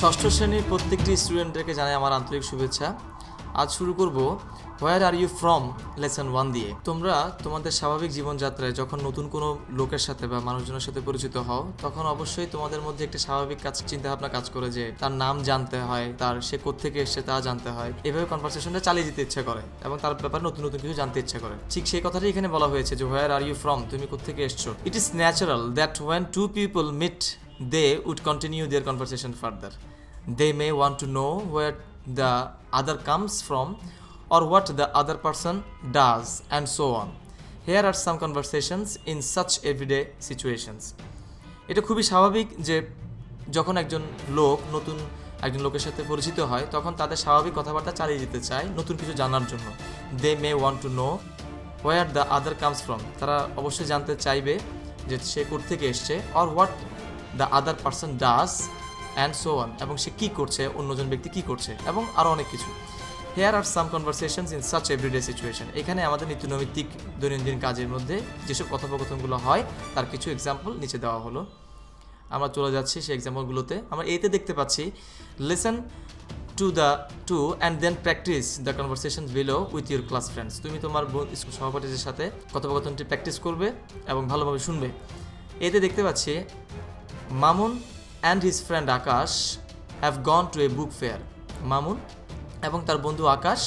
ষষ্ঠ শ্রেণির প্রত্যেকটি স্টুডেন্টদেরকে জানাই আমার আন্তরিক শুভেচ্ছা। আজ শুরু করব where are you from lesson one দিয়ে। তোমরা তোমাদের স্বাভাবিক জীবনযাত্রায় যখন নতুন কোনো লোকের সাথে বা মানুষজনের সাথে পরিচিত হও, তখন অবশ্যই তোমাদের মধ্যে একটা স্বাভাবিক কাজ, চিন্তাভাবনা কাজ করে যে তার নাম জানতে হয়, তার সে কোত্থেকে এসছে তা জানতে হয়। এভাবে কনভারসেশনটা চালিয়ে যেতে ইচ্ছে করে এবং তার ব্যাপারে নতুন নতুন কিছু জানতে ইচ্ছে করে। ঠিক সেই কথাটাই এখানে বলা হয়েছে যে হোয়ার আর ইউ ফ্রম তুমি কোত্থেকে এসছো? It is natural that when two people meet they would continue their conversation further they may want to know where the other comes from or what the other person does and so on here are some conversations in such everyday situations এটা খুবই স্বাভাবিক যে যখন একজন লোক নতুন একজন লোকের সাথে পরিচিত হয়, তখন তাদের স্বাভাবিক কথাবার্তা চালিয়ে যেতে চায় নতুন কিছু জানার জন্য। They may want to know where the other comes from তারা অবশ্যই জানতে চাইবে যে সে থেকে এসছে or what the other person does and so on এবং সে কী করছে, অন্যজন ব্যক্তি কী করছে, এবং আরও অনেক কিছু। Here are some conversations in such everyday situation এখানে আমাদের নিত্যনৈমিত্তিক দৈনন্দিন কাজের মধ্যে যেসব কথোপকথনগুলো হয়, তার কিছু এক্সাম্পল নিচে দেওয়া হলো। আমরা চলে যাচ্ছি সেই এক্সাম্পলগুলোতে আমরা এতে দেখতে পাচ্ছি lesson two the two and then practise the conversation below with your class friends তুমি তোমার সহপাঠীদের সাথে কথোপকথনটি প্র্যাকটিস করবে এবং ভালোভাবে শুনবে। এতে দেখতে পাচ্ছি Mamun and his friend Akash have gone to a book fair Mamun এবং তার বন্ধু আকাশ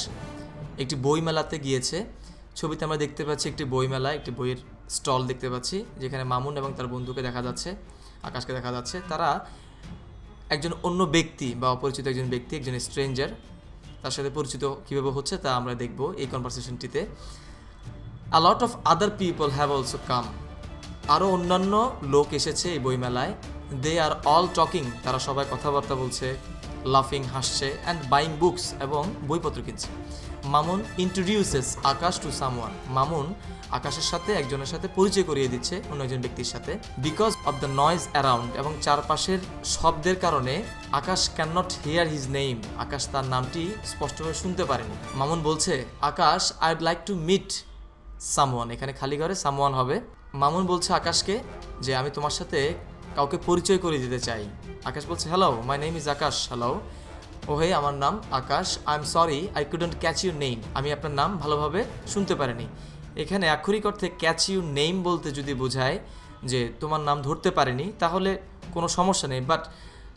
একটি বই মেলাতে গিয়েছে। ছবিতে আমরা দেখতে পাচ্ছি একটি বই মেলা একটি বইয়ের স্টল দেখতে পাচ্ছি, যেখানে মামুন এবং তার বন্ধুকে দেখা যাচ্ছে, আকাশকে দেখা যাচ্ছে। তারা একজন অন্য ব্যক্তি বা অপরিচিত একজন ব্যক্তি, একজন স্ট্রেঞ্জার, তার সাথে পরিচিত কীভাবে হচ্ছে তা আমরা দেখব এই কনভারসেশনটিতে a lot of other people have also come আরও অন্যান্য লোক এসেছে এই বইমেলায়। দে আর অল টকিং তারা সবাই কথাবার্তা বলছে লাফিং হাসছে অ্যান্ড বাইং বুকস এবং বইপত্র কিনছে। Mamun introduces Akash to someone Mamun আকাশের সাথে একজনের সাথে পরিচয় করিয়ে দিচ্ছে অন্য একজন ব্যক্তির সাথে। Because of the noise around এবং চারপাশের শব্দের কারণে Akash can not hear his name Akash তার নামটি স্পষ্টভাবে শুনতে পারেনি। মামুন বলছে, Akash I'd like to meet someone এখানে খালি ঘরে সামওয়ান হবে। মামুন বলছে আকাশকে যে, আমি তোমার সাথে কাউকে পরিচয় করে দিতে চাই। আকাশ বলছে hello my name is Akash. Hello ও হে আমার নাম আকাশ। I am sorry I couldn't catch you name আমি আপনার নাম ভালোভাবে শুনতে পারিনি। এখানে আক্ষরিক অর্থে ক্যাচ ইউ নেম বলতে যদি বোঝায় যে তোমার নাম ধরতে পারিনি, তাহলে কোনো সমস্যা নেই। বাট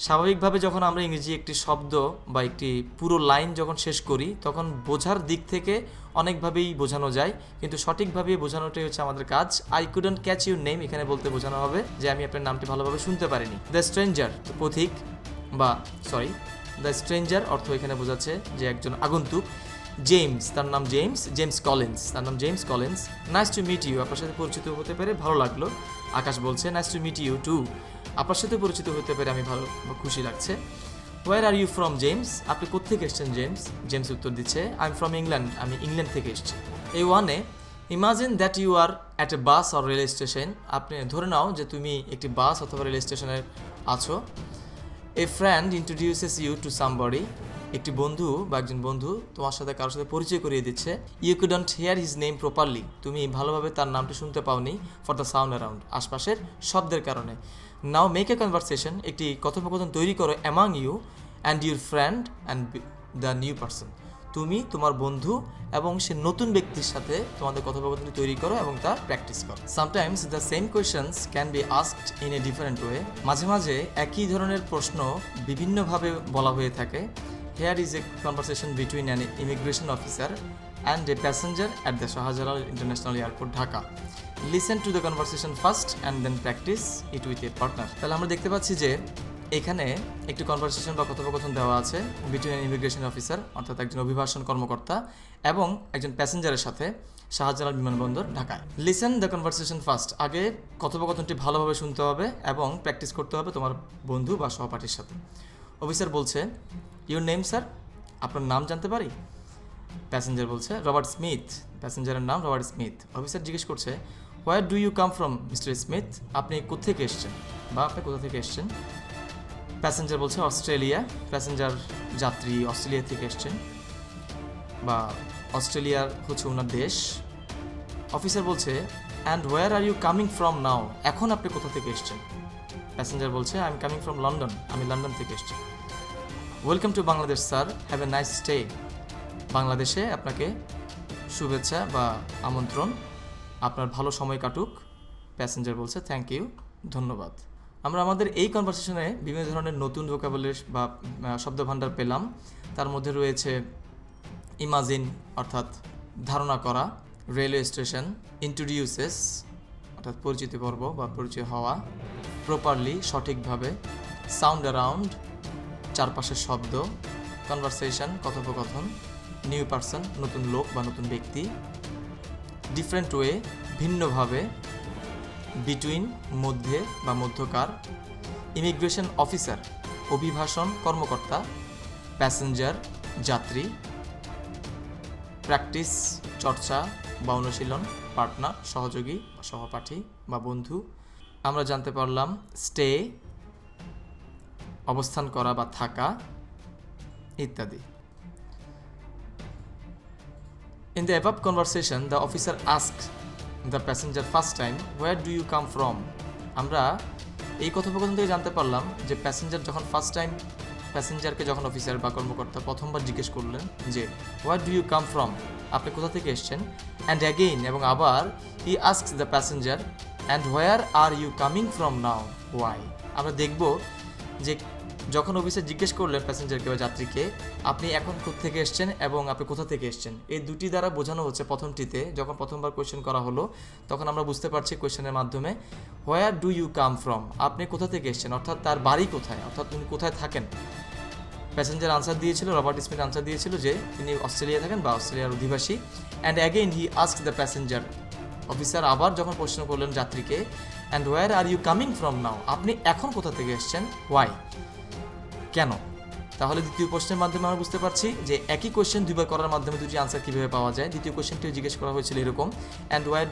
স্বাভাবিকভাবে যখন আমরা ইংরেজি একটি শব্দ বা একটি পুরো লাইন যখন শেষ করি, তখন বোঝার দিক থেকে অনেকভাবেই বোঝানো যায়। কিন্তু সঠিকভাবে বোঝানোটাই হচ্ছে আমাদের কাজ। I couldn't catch your name এখানে বলতে বোঝানো হবে যে আমি আপনার নামটি ভালোভাবে শুনতে পারিনি। দ্য স্ট্রেঞ্জার পথিক বা সরি দ্য স্ট্রেঞ্জার অর্থ এখানে বোঝাচ্ছে যে একজন আগন্তুক। জেমস তার নাম জেমস জেমস কলিন্স তার নাম James Collins nice to meet you আপনার সাথে পরিচিত হতে পেরে ভালো লাগল। আকাশ বলছে nice to meet you too আপনার সাথে পরিচিত হতে পেরে আমি ভালো খুশি লাগছে। Where are you from James আপনি কোথেকে এসেছেন জেমস জেমস উত্তর দিচ্ছে আই এম ফ্রম ইংল্যান্ড আমি ইংল্যান্ড থেকে এসেছি। এই ওয়ানে imagine that you are at a bus or rail station আপনি ধরে নাও যে তুমি একটি বাস অথবা রেল স্টেশনে আছো। A friend introduces you to somebody একটি বন্ধু বা একজন বন্ধু তোমার সাথে কারোর সাথে পরিচয় করিয়ে দিচ্ছে। You couldn't hear his name properly তুমি ভালোভাবে তার নামটি শুনতে পাওনি ফর দ্য সাউন্ড অ্যারাউন্ড আশপাশের শব্দের কারণে। নাও মেক এ কনভারসেশন একটি কথোপকথন তৈরি করো among you and your friend and the new person তুমি, তোমার বন্ধু এবং সে নতুন ব্যক্তির সাথে তোমাদের কথোপকথনটি তৈরি করো এবং তা প্র্যাকটিস করো। Sometimes the same questions can be asked in a different way মাঝে মাঝে একই ধরনের প্রশ্ন বিভিন্নভাবে বলা হয়ে থাকে। Here is a conversation between an immigration officer and a passenger at the Shahjalal international airport Dhaka listen to the conversation first and then practise it with a partner তাহলে আমরা দেখতে পাচ্ছি যে এখানে একটি কনভারসেশন বা কথোপকথন দেওয়া আছে বিটুইন অ্যান ইমিগ্রেশন অফিসার অর্থাৎ একজন অভিবাসন কর্মকর্তা এবং একজন প্যাসেঞ্জারের সাথে শাহজালাল বিমানবন্দর, ঢাকায়। লিসেন দ্য কনভারসেশন ফার্স্ট আগে কথোপকথনটি ভালোভাবে শুনতে হবে এবং প্র্যাকটিস করতে হবে তোমার বন্ধু বা সহপাঠীর সাথে। অফিসার বলছে ইউর নেম স্যার আপনার নাম জানতে পারি? প্যাসেঞ্জার বলছে রবার্ট স্মিথ প্যাসেঞ্জারের নাম রবার্ট স্মিথ অফিসার জিজ্ঞেস করছে where do you come from mister Smith আপনি কোথেকে এসছেন? বা আপনি কোথা থেকে এসছেন? প্যাসেঞ্জার বলছে অস্ট্রেলিয়া প্যাসেঞ্জার যাত্রী অস্ট্রেলিয়া থেকে এসছেন। বা অস্ট্রেলিয়ার হচ্ছে ওনার দেশ। অফিসার বলছে and where are you coming from now এখন আপনি কোথা থেকে এসছেন? প্যাসেঞ্জার বলছে I am coming from London আমি লন্ডন থেকে এসেছি। Welcome to Bangladesh sir have a nice stay বাংলাদেশে আপনাকে শুভেচ্ছা বা আমন্ত্রণ। আপনার ভালো সময় কাটুক। প্যাসেঞ্জার বলছে থ্যাংক ইউ ধন্যবাদ। আমরা আমাদের এই কনভারসেশনে বিভিন্ন ধরনের নতুন ভোকাবুলারি বা শব্দভাণ্ডার পেলাম। তার মধ্যে রয়েছে ইমাজিন অর্থাৎ ধারণা করা রেলওয়ে স্টেশন ইন্ট্রোডিউসেস অর্থাৎ পরিচিতি পর্ব বা পরিচয় হওয়া প্রপারলি সঠিকভাবে সাউন্ড অ্যারাউন্ড চারপাশের শব্দ কনভারসেশন কথোপকথন নিউ পার্সন নতুন লোক বা নতুন ব্যক্তি ডিফারেন্ট ওয়ে ভিন্নভাবে বিটুইন মধ্যে বা মধ্যকার ইমিগ্রেশন অফিসার অভিভাষণ, কর্মকর্তা প্যাসেঞ্জার যাত্রী প্র্যাকটিস চর্চা বা অনুশীলন পার্টনার সহযোগী, সহপাঠী বা বন্ধু। আমরা জানতে পারলাম স্টে অবস্থান করা বা থাকা ইত্যাদি। In the above conversation, the officer asked the passenger first time, Where do you come from? আমরা এই কথোপকথন থেকে জানতে পারলাম যে প্যাসেঞ্জার যখন ফার্স্ট টাইম প্যাসেঞ্জারকে যখন অফিসার বা কর্মকর্তা প্রথমবার জিজ্ঞেস করলেন যে where do you come from আপনি কোথা থেকে এসছেন? অ্যান্ড অ্যাগেইন এবং আবার he ask the passenger and where are you coming from now why আমরা দেখব যে যখন অফিসে জিজ্ঞেস করলেন প্যাসেঞ্জারকে বা যাত্রীকে, আপনি এখন থেকে এসছেন এবং আপনি কোথা থেকে এসছেন? এই দুটি দ্বারা বোঝানো হচ্ছে প্রথমটিতে, যখন প্রথমবার কোয়েশ্চেন করা হলো, তখন আমরা বুঝতে পারছি কোয়েশ্চেনের মাধ্যমে where do you come from আপনি কোথা থেকে এসছেন? অর্থাৎ তার বাড়ি কোথায়? অর্থাৎ উনি কোথায় থাকেন? প্যাসেঞ্জার আনসার দিয়েছিল রবার্ট স্মিথ আনসার দিয়েছিল যে, তিনি অস্ট্রেলিয়া থাকেন বা অস্ট্রেলিয়ার অধিবাসী। And again he ask the passenger officer আবার যখন প্রশ্ন করলেন যাত্রীকে and where are you coming from now আপনি এখন কোথা থেকে এসছেন? ওয়াই কেন? তাহলে দ্বিতীয় প্রশ্নের মাধ্যমে আমরা বুঝতে পারছি যে একই কোশ্চেন দুইবার করার মাধ্যমে দুটি আনসার কীভাবে পাওয়া যায়। দ্বিতীয় কোশ্চেনটিও জিজ্ঞেস করা হয়েছিল এরকম and where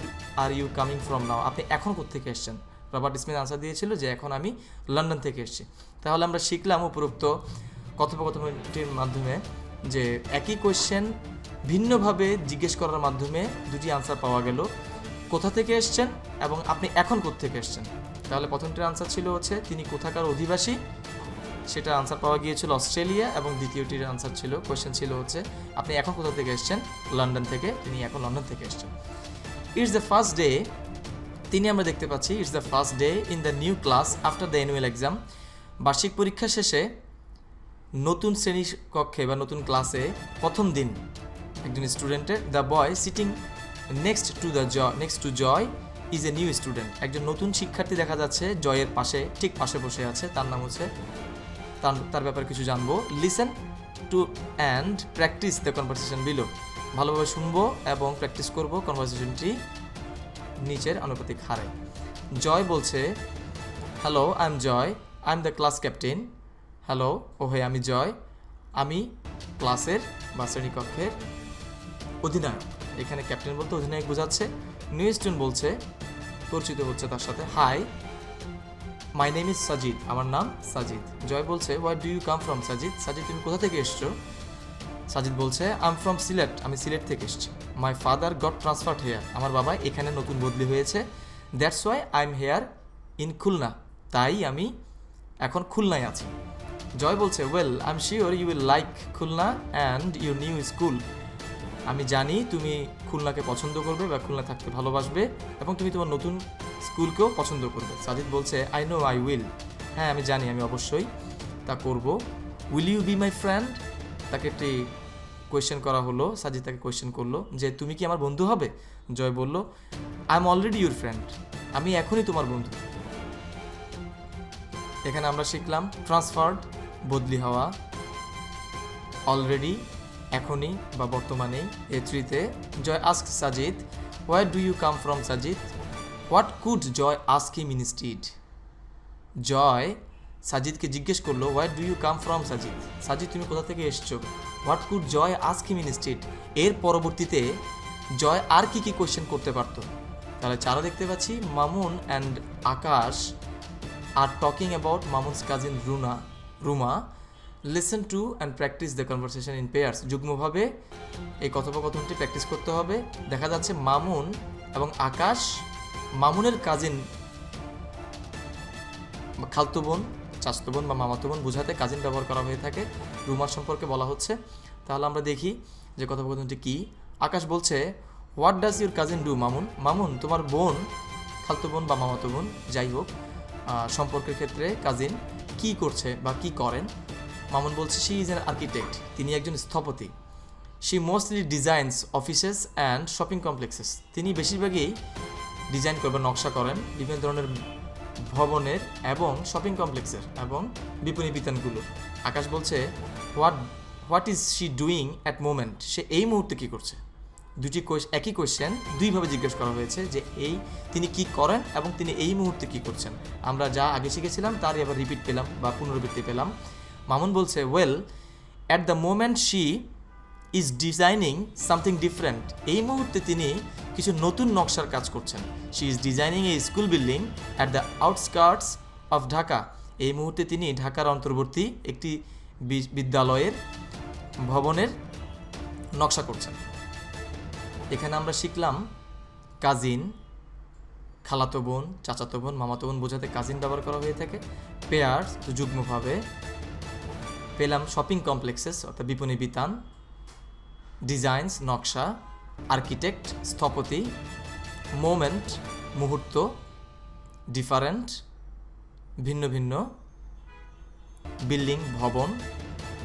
are you coming from now আপনি এখন থেকে এসছেন? রবার্ট স্মিথ আনসার দিয়েছিল যে, এখন আমি লন্ডন থেকে এসেছি। তাহলে আমরা শিখলাম উপরোক্ত কথোপকথনটির মাধ্যমে যে একই কোশ্চেন ভিন্নভাবে জিজ্ঞেস করার মাধ্যমে দুটি আনসার পাওয়া গেল। কোথা থেকে এসছেন এবং আপনি এখন থেকে এসছেন? তাহলে প্রথমটির আনসার ছিল হচ্ছে, তিনি কোথাকার অধিবাসী? সেটা আনসার পাওয়া গিয়েছিল অস্ট্রেলিয়া এবং দ্বিতীয়টির আনসার ছিল কোয়েশ্চেন ছিল হচ্ছে, আপনি এখন কোথা থেকে এসেছেন? লন্ডন থেকে, তিনি এখন লন্ডন থেকে এসেছেন। ইটস দ্য ফার্স্ট ডে তিনি আমরা দেখতে পাচ্ছি it's the first day in the new class after the annual exam বার্ষিক পরীক্ষা শেষে নতুন শ্রেণি কক্ষে বা নতুন ক্লাসে প্রথম দিন একজন স্টুডেন্টের the boy sitting next to the Joy next to Joy is a new student একজন নতুন শিক্ষার্থী দেখা যাচ্ছে জয়ের পাশে, ঠিক পাশে বসে আছে, তার নাম হচ্ছে তার তার ব্যাপারে কিছু জানব। Listen to and practise the conversation below ভালোভাবে শুনব এবং প্র্যাকটিস করব কনভারসেশনটি নিচের আনুপাতিক হারে। জয় বলছে hello I am Joy I am the class captain hello ও হে, আমি জয়। আমি ক্লাসের বা শ্রেণীকক্ষের অধিনায়ক। এখানে ক্যাপ্টেন বলতে অধিনায়ক বোঝাচ্ছে। নিউ স্টুডেন্ট বলছে, পরিচিত হচ্ছে তার সাথে। Hi my name is Sajid আমার নাম সাজিদ জয় বলছে why do you come from Sajid Sajid তুমি কোথা থেকে এসছো? সাজিদ বলছে আই এম ফ্রম সিলেট আমি সিলেট থেকে এসেছি। My father got transferred here আমার বাবা এখানে নতুন বদলি হয়েছে। That's why I am here in Khulna তাই আমি এখন খুলনায় আছি। জয় বলছে well I am sure you will like Khulna and your new school আমি জানি তুমি খুলনাকে পছন্দ করবে বা খুলনা থাকতে ভালোবাসবে এবং তুমি তোমার নতুন স্কুলকেও পছন্দ করবে। সাজিদ বলছে আই নো আই উইল হ্যাঁ আমি জানি, আমি অবশ্যই তা করব। Will you be my friend তাকে একটি কোয়েশ্চেন করা হলো। সাজিদ তাকে কোয়েশ্চেন করল যে, তুমি কি আমার বন্ধু হবে? জয় বলল I am already your friend আমি এখনই তোমার বন্ধু। এখানে আমরা শিখলাম ট্রান্সফার্ড বদলি হওয়া অলরেডি এখনই বা বর্তমানেই। এ থ্রিতে Joy ask Sajid where do you come from Sajid? What could Joy ask him instead Joy সাজিদকে জিজ্ঞেস করল what do you come from Sajid Sajid তুমি কোথা থেকে এসছো? What could Joy ask him instead এর পরবর্তীতে জয় আর কি কি কোয়েশ্চেন করতে পারতো? তাহলে চারও দেখতে পাচ্ছি, Mamun and Akash are talking about Mamun's cousin Runa, Ruma listen to and practise the conversation in pairs যুগ্মভাবে এই কথোপকথনটি প্র্যাকটিস করতে হবে। দেখা যাচ্ছে মামুন এবং আকাশ মামুনের কাজিন খালতো বোন, চাচাতো বোন বা মামাতো বোন বোঝাতে কাজিন ব্যবহার করা হয়ে থাকে। রুমার সম্পর্কে বলা হচ্ছে। তাহলে আমরা দেখি যে কথোপকথনটি কী। আকাশ বলছে what does your cousin do Mamun? Mamun, তোমার বোন, খালতো বোন বা মামাতো বোন, যাই হোক সম্পর্কের ক্ষেত্রে কাজিন কি করছে বা কি করেন? মামুন বলছে শি ইজ অ্যান আর্কিটেক্ট তিনি একজন স্থপতি। She mostly designs offices and shopping complexes তিনি বেশিরভাগই ডিজাইন করবেন, নকশা করেন বিভিন্ন ধরনের ভবনের এবং শপিং কমপ্লেক্সের এবং বিপণী বিতানগুলোর। আকাশ বলছে, what what is she doing at moment? সে এই মুহূর্তে কী করছে? দুটি একই কোয়েশ্চেন দুইভাবে জিজ্ঞেস করা হয়েছে যে এই তিনি কি করেন এবং তিনি এই মুহূর্তে কি করছেন? আমরা যা আগে শিখেছিলাম তারই আবার রিপিট পেলাম বা পুনরাবৃত্তি পেলাম। মামুন বলছে well at the moment she is designing something different এই মুহূর্তে তিনি কিছু নতুন নকশার কাজ করছেন। She is designing a school building at the outskirts of Dhaka এই মুহূর্তে তিনি ঢাকার অন্তর্বর্তী একটি বিদ্যালয়ের ভবনের নকশা করছেন। এখানে আমরা শিখলাম কাজিন খালাতো বোন, চাচাতো বোন, মামাতো বোন বোঝাতে কাজিন ব্যবহার করা হয়ে থাকে। পেয়ার্স যুগ্মভাবে পেলাম শপিং কমপ্লেক্সেস অর্থাৎ বিপণী বিতান। ডিজাইনস নকশা। আর্কিটেক্ট, স্থপতি, মোমেন্ট, মুহূর্ত, ডিফারেন্ট, ভিন্ন ভিন্ন, বিল্ডিং, ভবন,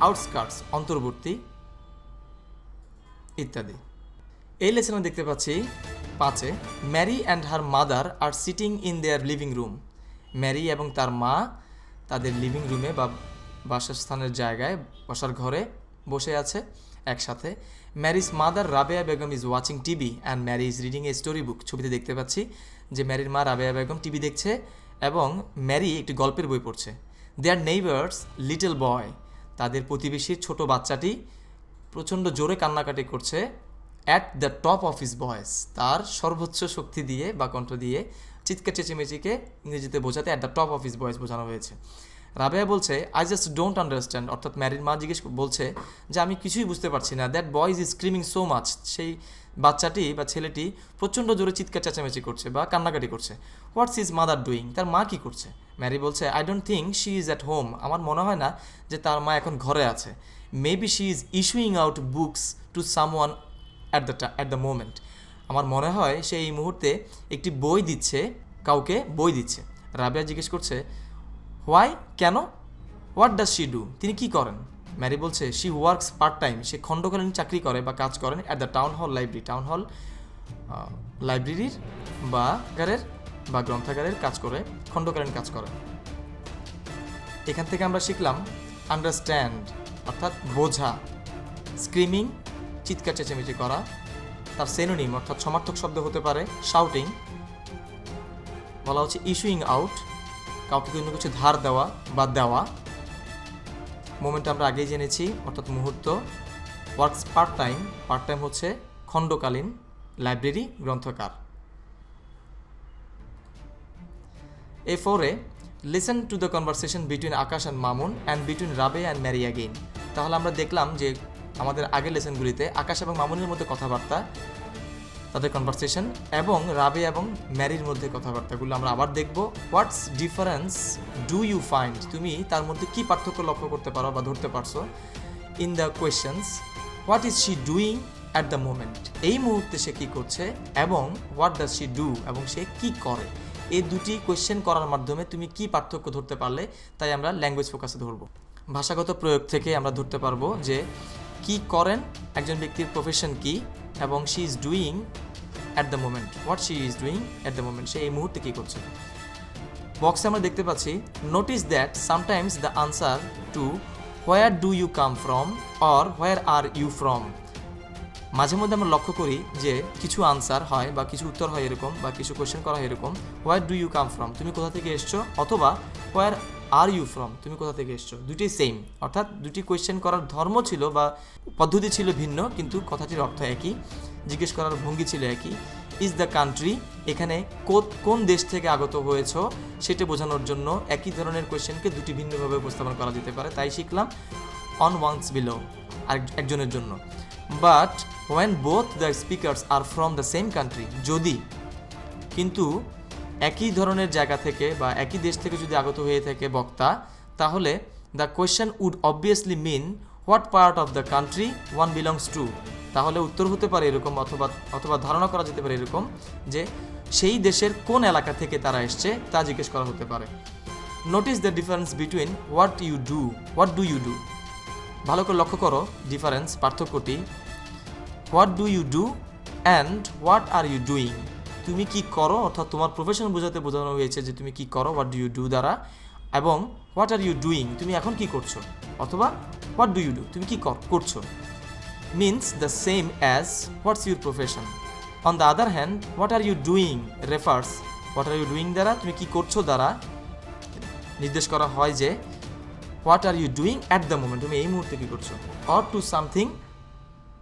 আউটস্কার্টস, অন্তর্বর্তী ইত্যাদি। এই লেসনে দেখতে পাচ্ছি পাঁচে, Mary and her mother are sitting in their living room. Mary এবং তার মা তাদের লিভিং রুমে বা বাসস্থানের জায়গায় বসার ঘরে বসে আছে একসাথে। Mary's mother Rabeya Begum is watching TV and Mary is reading a story book ছবিতে দেখতে পাচ্ছি যে ম্যারির মা রাবেয়া বেগম টিভি দেখছে এবং ম্যারি একটি গল্পের বই পড়ছে। দেয়ার নেইবার্স লিটল বয় তাদের প্রতিবেশীর ছোট বাচ্চাটি প্রচণ্ড জোরে কান্নাকাটি করছে at the top of his voice তার সর্বোচ্চ শক্তি দিয়ে বা কণ্ঠ দিয়ে চিৎকার চেঁচিমেচিকে ইংরেজিতে বোঝাতে at the top of his voice বোঝানো হয়েছে। রাবেয়া বলছে আই জাস্ট ডোন্ট আন্ডারস্ট্যান্ড অর্থাৎ ম্যারির মা জিজ্ঞেস বলছে যে, আমি কিছুই বুঝতে পারছি না। That boys is screaming so much সেই বাচ্চাটি বা ছেলেটি প্রচণ্ড জোরে চিৎকার চেঁচামেচি করছে বা কান্নাকাটি করছে। হোয়াটস ইজ মাদার ডুইং তার মা কি করছে? ম্যারি বলছে I don't think she is at home আমার মনে হয় না যে তার মা এখন ঘরে আছে। Maybe she is issuing out books to some one at the at the moment আমার মনে হয় সে এই মুহূর্তে একটি বই দিচ্ছে, কাউকে বই দিচ্ছে। রাবিয়া জিজ্ঞেস করছে হোয়াই কেন? হোয়াট ডাজ শি ডু তিনি কি করেন? ম্যারি বলছে শি ওয়ার্কস পার্ট টাইম সে খণ্ডকালীন চাকরি করে বা কাজ করেন at the town hall library town hall লাইব্রেরির বা গারের বা গ্রন্থাগারের কাজ করে, খণ্ডকালীন কাজ করে। এখান থেকে আমরা শিখলাম আন্ডারস্ট্যান্ড অর্থাৎ বোঝা। স্ক্রিমিং চিৎকার, চেঁচামেচি করা। তার সেনোনিম অর্থাৎ সমার্থক শব্দ হতে পারে শাউটিং বলা হচ্ছে ইস্যুইং আউট কাউকে কোনো কিছু ধার দেওয়া বা দেওয়া। মোমেন্ট আমরা আগেই জেনেছি, অর্থাৎ মুহূর্ত। Works part time part time হচ্ছে খণ্ডকালীন লাইব্রেরি গ্রন্থকার। এ ফোরে listen to the conversation between Akash and Mamun and between Rabe and Mary again তাহলে আমরা দেখলাম যে আমাদের আগের লেসনগুলিতে আকাশ এবং মামুনের মধ্যে কথাবার্তা তাদের কনভারসেশন এবং রাবে এবং ম্যারির মধ্যে কথাবার্তাগুলো আমরা আবার দেখব। What's difference do you find তুমি তার মধ্যে কি পার্থক্য লক্ষ্য করতে পারো বা ধরতে পারছ in the questions what is she doing at the moment এই মুহূর্তে সে কি করছে এবং হোয়াট ডাজ শি ডু এবং সে কি করে? এই দুটি কোয়েশ্চেন করার মাধ্যমে তুমি কি পার্থক্য ধরতে পারলে? তাই আমরা ল্যাঙ্গুয়েজ ফোকাসে ধরবো। ভাষাগত প্রয়োগ থেকে আমরা ধরতে পারব যে কি করেন? একজন ব্যক্তির প্রফেশন কি? এবং she is doing at the moment what she is doing at the moment সে এই মুহূর্তে কী করছে? বক্সে আমরা দেখতে পাচ্ছি notice that sometimes the answer to where do you come from or where are you from মাঝে মধ্যে আমরা লক্ষ্য করি যে কিছু আনসার হয় বা কিছু উত্তর হয় এরকম বা কিছু কোয়েশ্চেন করা হয় এরকম where do you come from তুমি কোথা থেকে এসছো? অথবা হোয়ার আর ইউ ফ্রম? তুমি কোথা থেকে এসছো? দুটি সেম অর্থাৎ দুটি কোয়েশ্চেন করার ধর্ম ছিল বা পদ্ধতি ছিল ভিন্ন, কিন্তু কথাটির অর্থ একই। জিজ্ঞেস করার ভঙ্গি ছিল একই। ইজ দ্য কান্ট্রি এখানে কোন দেশ থেকে আগত হয়েছ? সেটা বোঝানোর জন্য একই ধরনের কোয়েশ্চেনকে দুটি ভিন্নভাবে উপস্থাপন করা যেতে পারে। তাই শিখলাম অন ওয়ান্স বিলো আর একজনের জন্য। But when both the speakers are from the same country যদি, কিন্তু একই ধরনের জায়গা থেকে বা একই দেশ থেকে যদি আগত হয়ে থাকে বক্তা, তাহলে the question would obviously mean what part of the country one belongs to তাহলে উত্তর হতে পারে এরকম অথবা অথবা ধারণা করা যেতে পারে এরকম যে সেই দেশের কোন এলাকা থেকে তারা এসছে তা জিজ্ঞেস করা হতে পারে। Notice the difference between what you do what do you do ভালো করে লক্ষ্য করো ডিফারেন্স পার্থক্যটি। What do you do and what are you doing তুমি কি করো? অর্থাৎ তোমার প্রফেশন বোঝাতে বোঝানো হয়েছে যে তুমি কি করো? হোয়াট ডু ইউ ডু দ্বারা? এবং হোয়াট আর ইউ ডুইং তুমি এখন কি করছ? অথবা হোয়াট ডু ইউ ডু তুমি কি কর- করছ? Means the same as what's your profession on the other hand what are you doing refers what are you doing দ্বারা তুমি কি করছ দ্বারা নির্দেশ করা হয় যে what are you doing at the moment তুমি এই মুহূর্তে কি করছ? Or to something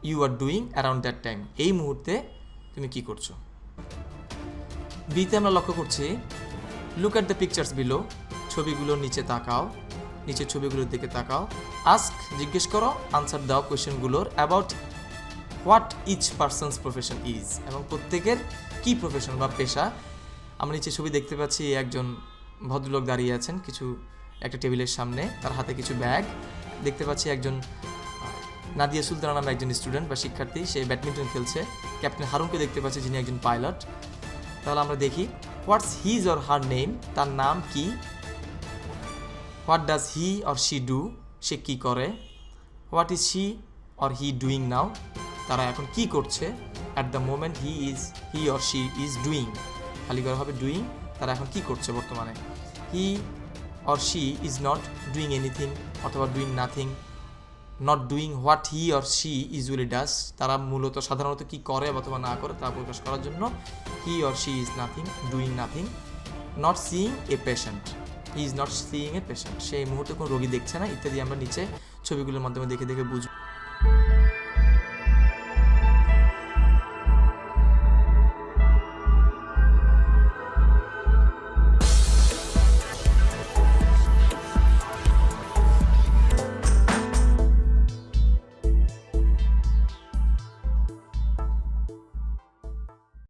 you are doing around that time এই মুহূর্তে তুমি কি করছ? বিতে আমরা লক্ষ্য করছি look at the pictures below ছবিগুলোর নিচে তাকাও, নিচের ছবিগুলোর দিকে তাকাও আস্ক জিজ্ঞেস করো আনসার দাও কোয়েশ্চেনগুলোর about what each person's profession is এবং প্রত্যেকের কি প্রফেশন বা পেশা। আমরা নিচে ছবি দেখতে পাচ্ছি, একজন ভদ্রলোক দাঁড়িয়ে আছেন কিছু, একটা টেবিলের সামনে, তার হাতে কিছু ব্যাগ। দেখতে পাচ্ছি একজন নাদিয়া সুলতানা নামে একজন স্টুডেন্ট বা শিক্ষার্থী, সে ব্যাডমিন্টন খেলছে। ক্যাপ্টেন হারুনকে দেখতে পাচ্ছি যিনি একজন পাইলট তাহলে আমরা দেখি what's his or her name তার নাম কি? What does he or she do সে কি করে? What is she or he doing now তারা এখন কি করছে? At the moment he is he or she is doing খালি করা হবে ডুইং তারা এখন কি করছে বর্তমানে? He or she is not doing anything অথবা doing nothing not doing what he or she usually does তারা মূলত সাধারণত কি করে অথবা না করে তা প্রকাশ করার জন্য he or she is nothing doing nothing not seeing a patient he is not seeing a patient সেই মুহূর্তে কোনো রোগী দেখছে না ইত্যাদি আমরা নিচে ছবিগুলোর মাধ্যমে দেখে দেখে বুঝব।